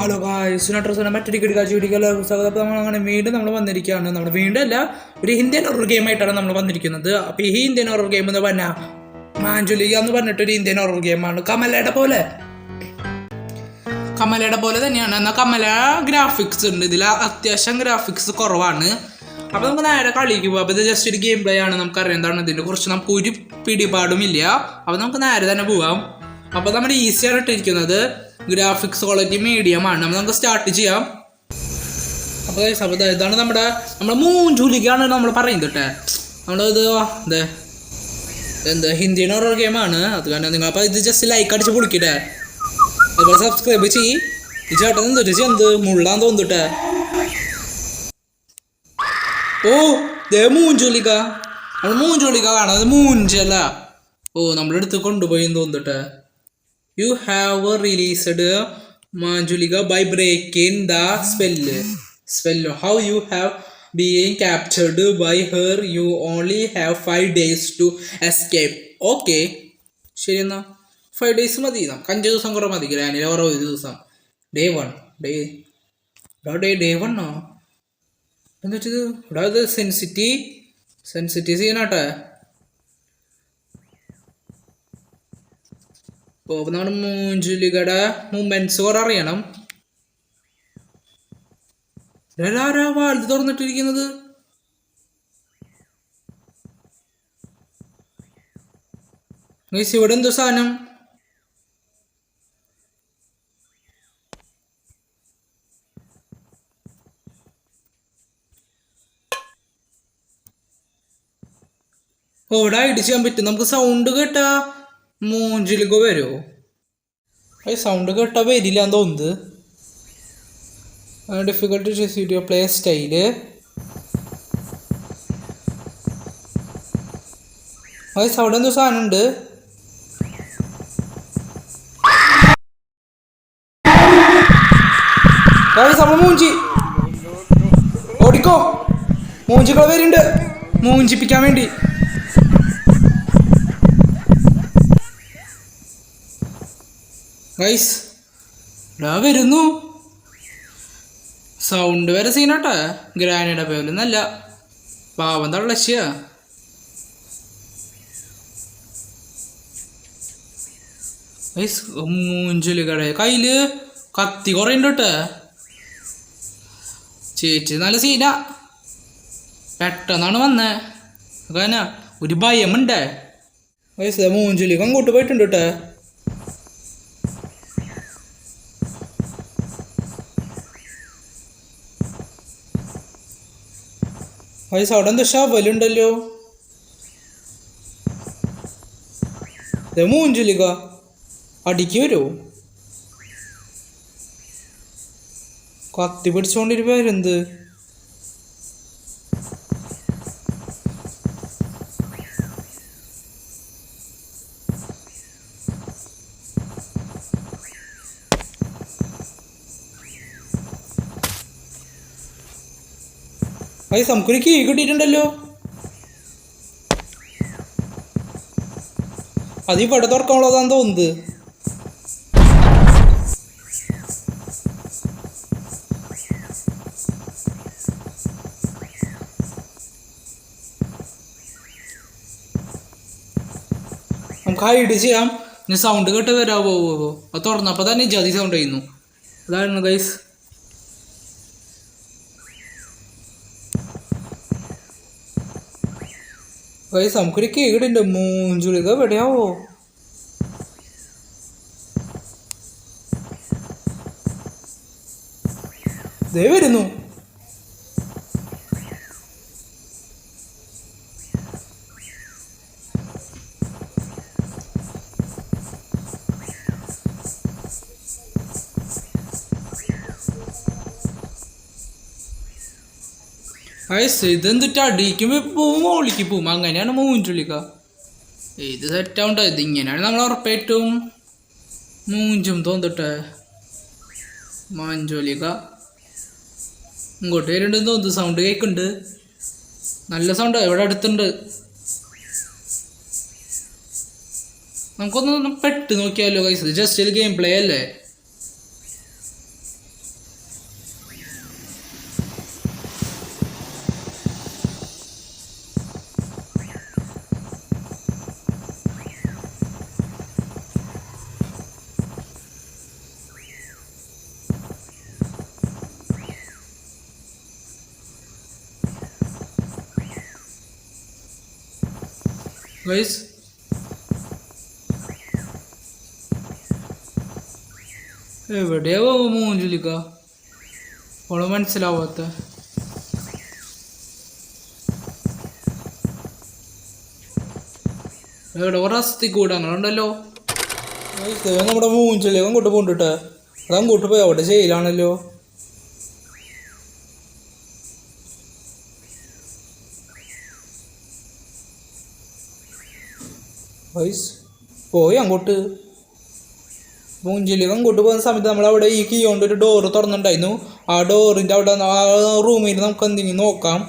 Hello guys നട്രസിനെ മറ്റൊരു കിടക്കാഴ്ച video സ്വാഗതം അപ്പോൾ നമ്മൾ അങ്ങനെ വീണ്ടും നമ്മൾ വന്നിരിക്കുകയാണ്. നമ്മൾ വീണ്ടും അല്ല ഒരു ഇന്ത്യൻ ഹൊറർ ഗെയിം ആയിട്ടാണ് നമ്മൾ വന്നിരിക്കുന്നത്. അപ്പോൾ ഈ ഇന്ത്യൻ ഹൊറർ ഗെയിം എന്ന് പറഞ്ഞാൽ മാഞ്ചുലിക എന്ന് പറഞ്ഞിട്ട് ഒരു ഇന്ത്യൻ ഹൊറർ ഗെയിമാണ് കമലയുടെ പോലെ. കമലയുടെ പോലെ തന്നെയാണ്. എന്നാൽ കമല ഗ്രാഫിക്സ് ഉണ്ട്. ഇതിൽ അത്യാവശ്യം ഗ്രാഫിക്സ് കുറവാണ്. അപ്പോൾ നമുക്ക് നേരെ കളിക്ക് പോകാം അപ്പോൾ ഇത് ജസ്റ്റ് ഒരു ഗെയിം പ്ലേ ആണ്. നമുക്കറിയാം എന്താണ് ഇതിനെ കുറച്ച്. നമുക്ക് ഒരു പിടിപാടും ഇല്ല. അപ്പോൾ നമുക്ക് നേരെ തന്നെ പോവാം. അപ്പോൾ നമ്മൾ ഈസിയാണ് ഇട്ടിരിക്കുന്നത്. ഗ്രാഫിക്സ് ക്വാളിറ്റി മീഡിയം ആണ്. അപ്പോൾ നമുക്ക് സ്റ്റാർട്ട് ചെയ്യാം. അപ്പോൾ അപ്പോൾ ഇതാണ് നമ്മുടെ നമ്മുടെ മൂഞ്ചൂലിക്കാണ് നമ്മൾ പറയുന്നത് കേട്ടെ. നമ്മളിത് അതെ എന്ത് ഹിന്ദിയുടെ ഓരോ ഗെയിമാണ് അത് കാരണം നിങ്ങൾ അപ്പോൾ ഇത് ജസ്റ്റ് ലൈക്ക് അടിച്ച് പൊളിക്കട്ടെ. അതുപോലെ സബ്സ്ക്രൈബ് ചെയ്യ്. ഈ ചേട്ടൻ എന്തൊരു എന്ത് മുള്ളാൻ തോന്നിട്ടെ ഓ ദേ മൂഞ്ചൂലിക്ക നമ്മൾ മൂഞ്ചൂലിക്ക കാണാം അത് മൂഞ്ചല്ല ഓ നമ്മളെടുത്ത് കൊണ്ടുപോയി തോന്നിട്ടെ you have released Manjulika by breaking the spell spell how you have being captured by her you only have five days to escape okay ശരി എന്നാ ഫൈവ് ഡേയ്സ് മതി. നമുക്ക് അഞ്ച് ദിവസം കുറേ മതി. ഗ്രാനിൽ ഓരോ ഒരു ദിവസം. ഡേ വൺ ഡേ ഡോ ഡേ ഡേ വണ്ണോ എന്താ വെച്ചത്? ഇവിടെ ഇത് സെൻസിറ്റി സെൻസിറ്റി സീനാട്ടെ ഓ അപ്പൊ നമ്മുടെ മൂഞ്ചുലികയുടെ മൂമെന്റ്സ് കുറെ അറിയണം. ആരാ വാഴ്ത്തി തുറന്നിട്ടിരിക്കുന്നത്? ഗൈസ് ഇവിടെ എന്തോ സാധനം? ഓ ഇവിടെ ഐഡ് ചെയ്യാൻ പറ്റും. നമുക്ക് സൗണ്ട് കേട്ടാ. മൂഞ്ചിലേക്ക് വരുമോ അത് സൗണ്ട് കേട്ടാ വരില്ല എന്ന് തോന്നുന്നത്. Difficult choose video play style അത് അവിടെ എന്തോ സാധനം ഉണ്ട് നമ്മൾ മൂഞ്ചി. ഓടിക്കോ. മൂഞ്ചിക്കളെ വരുന്നുണ്ട്. മൂഞ്ചിപ്പിക്കാൻ വേണ്ടി. ഗൈസ് ഇടാ വരുന്നു. സൗണ്ട് വരെ സീനാട്ട ഗ്രാനിയുടെ പേരൊന്നല്ല പാവം തള്ളശ്ശിയ. ഗൈസ് കട. കയ്യിൽ കത്തി കുറേ ഉണ്ട് ചേച്ചി നല്ല സീന പെട്ടെന്നാണ് വന്നേ. കാരണം ഒരു ഭയമുണ്ടേ. ഗൈസ് മൂഞ്ചലിക്ക് അങ്ങോട്ട് പോയിട്ടുണ്ട് കേട്ടോ വയസ്സ് അവിടെ എന്താ ഷവലുണ്ടല്ലോ മൂഞ്ചുലിക? അടിക്ക് വരുമോ കത്തി പിടിച്ചോണ്ടിരിപ്പരുന്ത് അത് സംക്കുരിക്ക് കീ കിട്ടിയിട്ടുണ്ടല്ലോ. അത് ഇവിടെ തുറക്കാനുള്ളതാന്ന് തോന്നുന്നത്? നമുക്ക് ഹൈഡ് ചെയ്യാം. ഇനി സൗണ്ട് കേട്ട് വരാവോ? അത് തുറന്നപ്പോൾ തന്നെ ജാതി സൗണ്ട് ചെയ്യുന്നു. അതാണ് ഗൈസ് ഗൈസ് നമുക്കൊരു കേടുണ്ട്. മൂഞ്ചുളിക എവിടെയാവോ? ദേ വയസ്സ് ഇതെന്തിട്ട്? അടിക്കും പോവും മോളിക്ക് പോവും. അങ്ങനെയാണ് മൂഞ്ചുള്ളിക്ക. ഇത് സെറ്റാവണ്ട? ഇത് ഇങ്ങനെയാണ് നമ്മൾ ഉറപ്പായിട്ടും മൂഞ്ചും തോന്നിട്ടെ മഞ്ചോലിക്ക ഇങ്ങോട്ട് വരുന്നുണ്ട് തോന്നുന്നു. സൗണ്ട് കേൾക്കുന്നുണ്ട് നല്ല സൗണ്ട് ഇവിടെ അടുത്തുണ്ട്. നമുക്കൊന്ന് പെട്ട് നോക്കിയാലോ കൈസ് ജസ്റ്റ് ഒരു ഗെയിം പ്ലേ അല്ലേ? ഗൈസ് എവിടെയാവോ മൂഞ്ചുലിക്ക ഓൾ മനസ്സിലാവാത്ത. എവിടെ ഒരസ്തി കൂടെ അങ്ങനെ ഉണ്ടല്ലോ നമ്മുടെ മൂഞ്ചിലേക്ക് അങ്ങോട്ട് പോണ്ടിട്ടെ. അത് അങ്ങോട്ട് പോയി അവിടെ ജയിലാണല്ലോ. വൈസ് പോയി അങ്ങോട്ട്. മുഞ്ചിലേക്ക് അങ്ങോട്ട് പോകുന്ന സമയത്ത് നമ്മളവിടെ ഈ കീ കൊണ്ട് ഒരു ഡോറ് തുറന്നിട്ടുണ്ടായിരുന്നു. ആ ഡോറിന്റെ അവിടെ ആ റൂമിൽ നമുക്ക് എന്തെങ്കിലും നോക്കാം.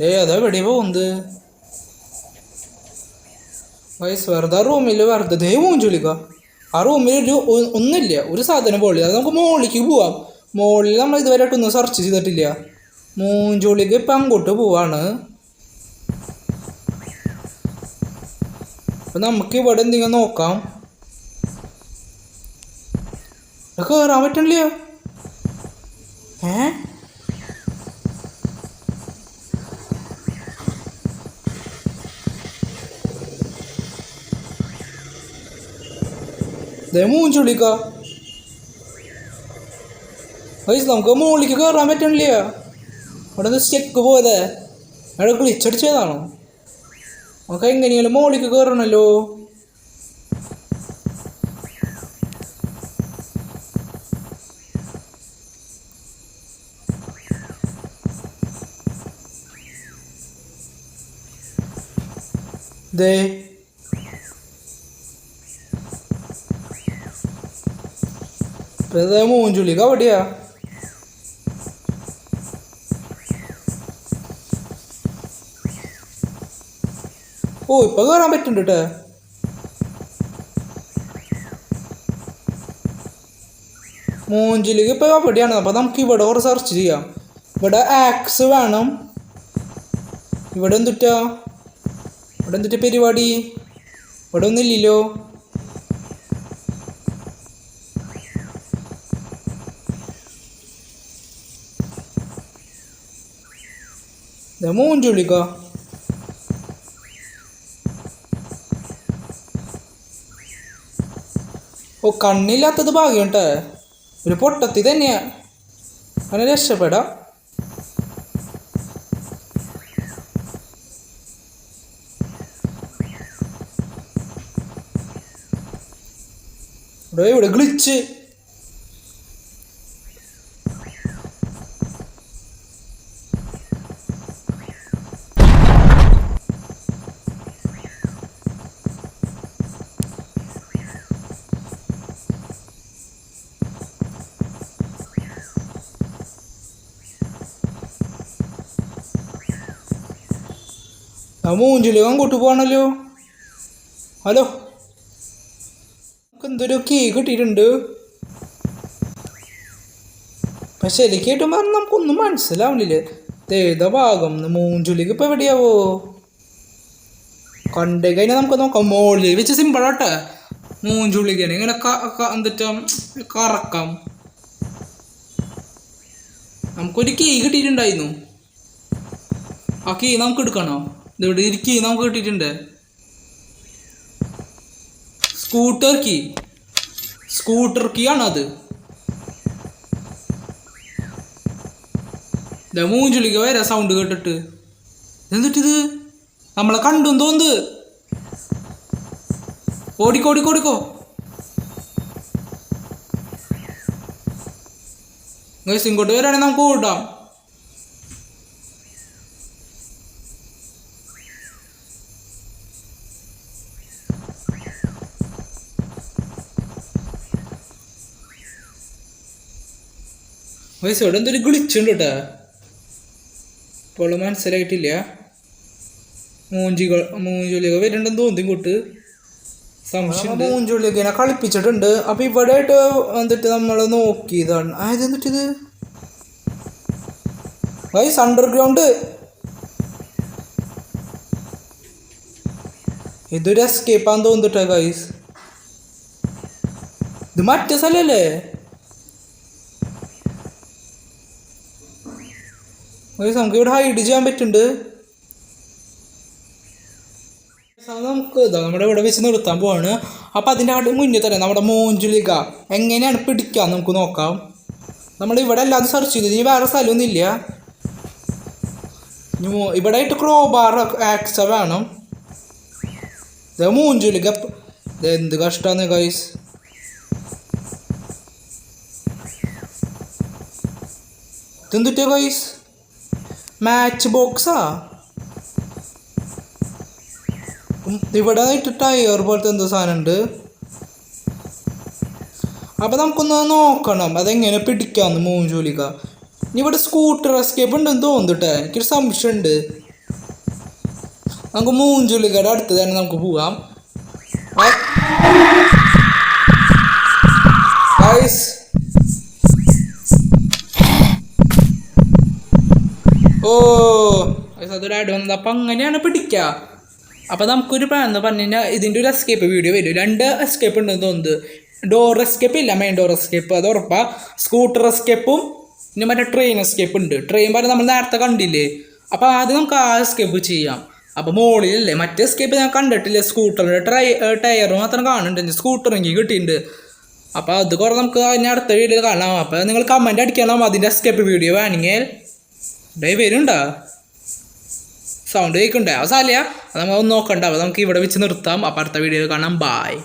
ഡേ അതാ എവിടെ പോകുന്നത്. വയസ്സ് വെറുതെ റൂമിൽ വെറുതെ മൂഞ്ചുളിക്ക ആ റൂമിൽ ഒരു ഒന്നുമില്ല ഒരു സാധനം പോളില്ല അത് നമുക്ക് മോളിലേക്ക് പോവാം. മോളിൽ നമ്മൾ ഇതുവരെ ഇതുവരെയായിട്ടൊന്നും സെർച്ച് ചെയ്തിട്ടില്ല. മൂഞ്ചുളിക്ക് ഇപ്പം അങ്ങോട്ട് പോവാണ്. അപ്പം നമുക്ക് ഇവിടെ എന്തെങ്കിലും നോക്കാം. കയറാൻ പറ്റണില്ലയോ? ഏ? ദേ മൂഞ്ചുളിക്ക വയസ്സ് നമുക്ക് മുകളിലേക്ക് കയറാൻ പറ്റണില്ല അവിടെ നിന്ന് സ്റ്റെക്ക് പോയതേ. അവിടെ ഗ്ലിച്ചടിച്ചതാണോ നമുക്ക് എങ്ങനെയാലും മോളിക്ക് കയറണല്ലോ ദേ. ഇപ്പൊ മൂഞ്ചുളിക്ക് അവിടെയാ? ഓ ഇപ്പൊ കയറാൻ പറ്റുന്നുണ്ട് കേട്ടോ മൂഞ്ചിലേക്ക് ഇപ്പൊ അവിടെയാണ്. അപ്പൊ നമുക്ക് ഇവിടെ ഒരു സെർച്ച് ചെയ്യാം. ഇവിടെ ആക്സ് വേണം. ഇവിടെ എന്തുട്ടാ? ഇവിടെ എന്തുട്ട പരിപാടി? ഇവിടെ ഒന്നുമില്ലല്ലോ. ദേ ഓ കണ്ണില്ലാത്തത് ഭാഗ്യം ഒരു പൊട്ടത്തി തന്നെയാ. അങ്ങനെ രക്ഷപ്പെടാം. ഇവിടെ ഇവിടെ ഗ്ലിച്ച്? മൂഞ്ചിലേക്ക് അങ്ങോട്ട് പോകണല്ലോ ഹലോ. നമുക്ക് എന്തൊരു കേക്ക് കിട്ടിയിട്ടുണ്ട്? പക്ഷെ എനിക്ക് കേട്ടുമ്പോൾ നമുക്കൊന്നും മനസ്സിലാവുന്നില്ല തേത ഭാഗം. മൂഞ്ചുലിക്ക് ഇപ്പം എവിടെയാവോ? കണ്ടു കഴിഞ്ഞാൽ നമുക്ക് നോക്കാം. മോളിൽ വെച്ച് സിമ്പിളാട്ടെ മൂഞ്ചുള്ളിക്കാണ് ഇങ്ങനെ എന്തിട്ടാ? കറക്കാം. നമുക്കൊരു കീ കിട്ടിയിട്ടുണ്ടായിരുന്നു. ആ കീ നമുക്ക് എടുക്കണോ ഇതിവിടെ ഇരിക്കി? നമുക്ക് കിട്ടിയിട്ടുണ്ട്. സ്കൂട്ടർ കീ സ്കൂട്ടർ കീ ആണ് അത്. ദേ മൂഞ്ചുളിക്ക് വരെ സൗണ്ട് കേട്ടിട്ട്. എന്നിട്ടിത് നമ്മളെ കണ്ടു തോന്നുന്നത് ഓടിക്കോ ഓടിക്കോ ഓടിക്കോ. ഇങ്ങോട്ട് വരാണെങ്കിൽ നമുക്ക് ഓടാം. ഗൈസ് ഇവിടെ എന്തൊരു ഗ്ലിച്ചുണ്ട് കേട്ടാ. ഇപ്പോൾ മനസ്സിലായിട്ടില്ല. മൂഞ്ചികൾ മൂഞ്ചൊലിയൊക്കെ വരുന്നുണ്ടെന്ന് തോന്നി ഇങ്ങോട്ട്. സംശയം മൂഞ്ചുലികനെ കളിപ്പിച്ചിട്ടുണ്ട്. അപ്പൊ ഇവിടെ ആയിട്ട് വന്നിട്ട് നമ്മൾ നോക്കിയതാണ്. അതായത് എന്നിട്ട് ഇത് ഗൈസ് അണ്ടർഗ്രൗണ്ട് ഇതൊരു എസ്കേപ്പാന്ന് തോന്നിട്ടാ ഗൈസ് ഇത് മറ്റേ സ്ഥലല്ലേ? നമുക്ക് ഇവിടെ ഹൈഡ് ചെയ്യാൻ പറ്റുന്നുണ്ട്. നമുക്ക് നമ്മുടെ ഇവിടെ വെച്ച് നിർത്താൻ പോവാണ്. അപ്പം അതിന്റെ അവിടെ മുന്നേ തന്നെ നമ്മുടെ മോഞ്ചുലിക എങ്ങനെയാണ് പിടിക്കുക നമുക്ക് നോക്കാം. നമ്മൾ ഇവിടെ അല്ലാതെ സെർച്ച് ചെയ്തത് ഇനി വേറെ സ്ഥലമൊന്നും ഇല്ല. ഇനി മോ- ഇവിടെ ആയിട്ട് ക്രോബാർ ആക്സ വേണം. ഇത് മൂഞ്ചുലിക. എന്ത് കഷ്ടമാണ് ഗൈസ് ഇതെന്തുട്ടിയ ഗൈസ് മാച്ച് ബോക്സാ ഇവിടെ ഇട്ടിട്ട് ടയർ പോലത്തെ എന്തോ സാധനം ഉണ്ട് അപ്പൊ നമുക്കൊന്ന് നോക്കണം അതെങ്ങനെ പിടിക്കാന്ന് മൂഞ്ചോലിക്ക ഇവിടെ സ്കൂട്ടർ എസ്കേപ്പ് ഉണ്ടെന്ന് തോന്നുന്നുട്ടെ എനിക്കൊരു സംശയം ഉണ്ട് നമുക്ക് മൂഞ്ചോലിക്കയുടെ അടുത്ത് തന്നെ നമുക്ക് പോവാം ഗൈസ് ഓ guys, അതൊരു വന്നത് അപ്പം അങ്ങനെയാണ് പിടിക്കുക അപ്പം നമുക്കൊരു പ്ലാൻ എന്ന് പറഞ്ഞു കഴിഞ്ഞാൽ ഇതിന്റെ ഒരു എസ്കേപ്പ് വീഡിയോ വരും. രണ്ട് എസ്കേപ്പ് ഉണ്ടെന്ന് തോന്നുന്നത് ഡോർ എസ്കേപ്പ് ഇല്ല മെയിൻ ഡോർ എസ്കേപ്പ് അത് ഉറപ്പാ. സ്കൂട്ടർ എസ്കേപ്പും പിന്നെ മറ്റേ ട്രെയിൻ എസ്കേപ്പ് ഉണ്ട്. ട്രെയിൻ പറഞ്ഞാൽ നമ്മൾ നേരത്തെ കണ്ടില്ലേ? അപ്പോൾ ആദ്യം നമുക്ക് ആ എസ്കേപ്പ് ചെയ്യാം. അപ്പോൾ മുകളിലല്ലേ മറ്റേ എസ്കേപ്പ് ഞാൻ കണ്ടിട്ടില്ല? സ്കൂട്ടറിന്റെ ട്രൈ ടയർ മാത്രം കാണുന്നുണ്ട്. സ്കൂട്ടർ എനിക്ക് കിട്ടിയിട്ടുണ്ട് അപ്പോൾ അത് കുറേ നമുക്ക് അതിന്റെ അടുത്ത വീഡിയോ കാണാം. അപ്പോൾ നിങ്ങൾ കമന്റ് അടിക്കണം. അതിന്റെ എസ്കേപ്പ് വീഡിയോ വേണമെങ്കിൽ. ഡേ വരുണ്ടോ സൗണ്ട് കേൾക്കണ്ടേ അവസാനില്ല അത് നമ്മൾ ഒന്ന് നോക്കണ്ട. അപ്പോൾ നമുക്ക് ഇവിടെ വെച്ച് നിർത്താം. അപ്പോൾ അടുത്ത വീഡിയോയിൽ കാണാം. ബായ്